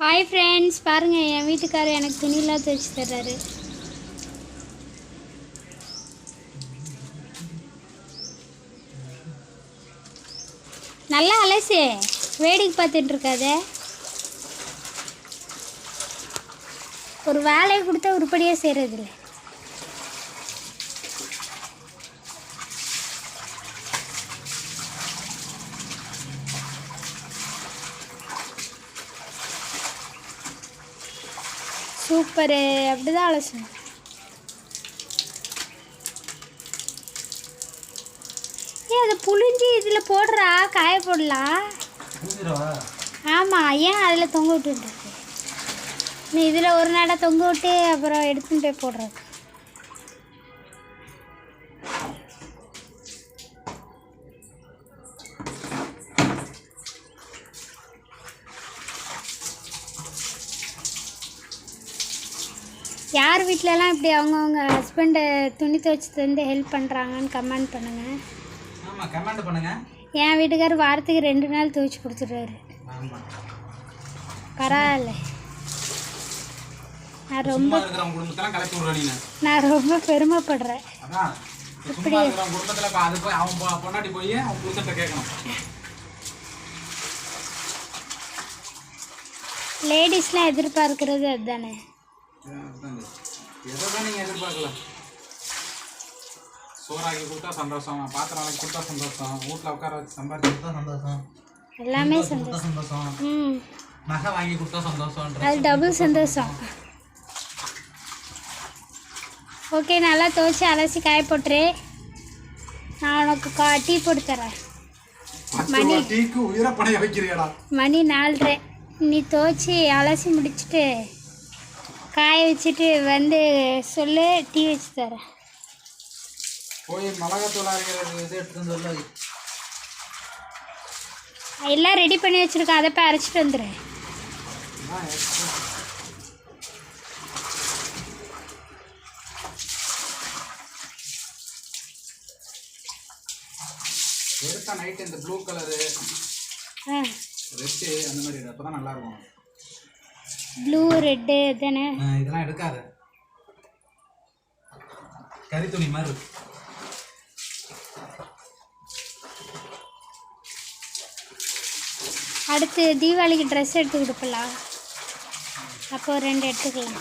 Hi friends பாருங்கள் என் வீட்டுக்காரர் எனக்கு துணியெலாம் துவைச்சி தர்றாரு. நல்லா அலசு வேடிக்கை பார்த்துட்டுருக்காத ஒரு வேலையை கொடுத்தா உருப்படியாக செய்கிறதில்லை சூப்பரு. அப்படிதான் அலசணும். ஏன் அதை புழிஞ்சி இதில் போடுறா காய போடலாம். ஆமாம் ஏன் அதில் தொங்க விட்டுருக்கு நீ இதில் ஒரு நடை தொங்க விட்டு அப்புறம் எடுத்துன்னு போய் போடுறது யார் வீட்டிலலாம் இப்படி அவங்கவுங்க ஹஸ்பண்டை துணி துவைச்சி தந்து ஹெல்ப் பண்ணுறாங்கன்னு கமெண்ட் பண்ணுங்கள் ஆமாம் கமெண்ட் பண்ணுங்க. என் வீட்டுக்காரர் வாரத்துக்கு ரெண்டு நாள் துவைச்சி கொடுத்துருவாரு பரவாயில்ல. நான் ரொம்ப நான். ரொம்ப பெருமைப்படுறேன். கேட்கணும். லேடிஸ்லாம் எதிர்பார்க்கறது அதுதானே. எதை தான் நீங்கள் எதிர்பார்க்கல. சோறாக்கி கொடுத்தா சந்தோஷம் பாத்திரம் வாங்கி கொடுத்தா சந்தோஷம் வீட்டில் உட்கார வச்சு சம்பாதிச்சு கொடுத்தா சந்தோஷம் எல்லாமே சந்தோஷம். நகை வாங்கி கொடுத்தா அது டபுள் சந்தோஷம். ஓகே நல்லா துவைச்சி அலசி காய போட்டுரு. நான் உனக்கு கா டீ போட்டு தரேன். பத்து ரூபா டீக்கு உயிரை பணைய வைக்கிறியடா மணி நாலரை. நீ துவைச்சி அலசி முடிச்சுட்டு காய வச்சுட்டு வந்து சொல்லு டீ வச்சு தரேன். போய் மிளகாத்தூள் இது சொல்லு. எல்லாம் ரெடி பண்ணி வச்சுருக்கேன். அதை போய் அரைச்சிட்டு வந்துடு. ஆ, எடுத்து. நைட் இந்த ப்ளூ கலரு ரெட்டு அந்த மாதிரி அப்போ தான் நல்லா இருக்கும். ப்ளூ ரெட்டு தானே? இதெல்லாம் எடுக்காத. கறி துணி மாதிரி அடுத்து தீபாவளிக்கு ட்ரெஸ் எடுத்து கொடுப்பலாம். அப்போ ரெண்டு எடுத்துக்கலாம்.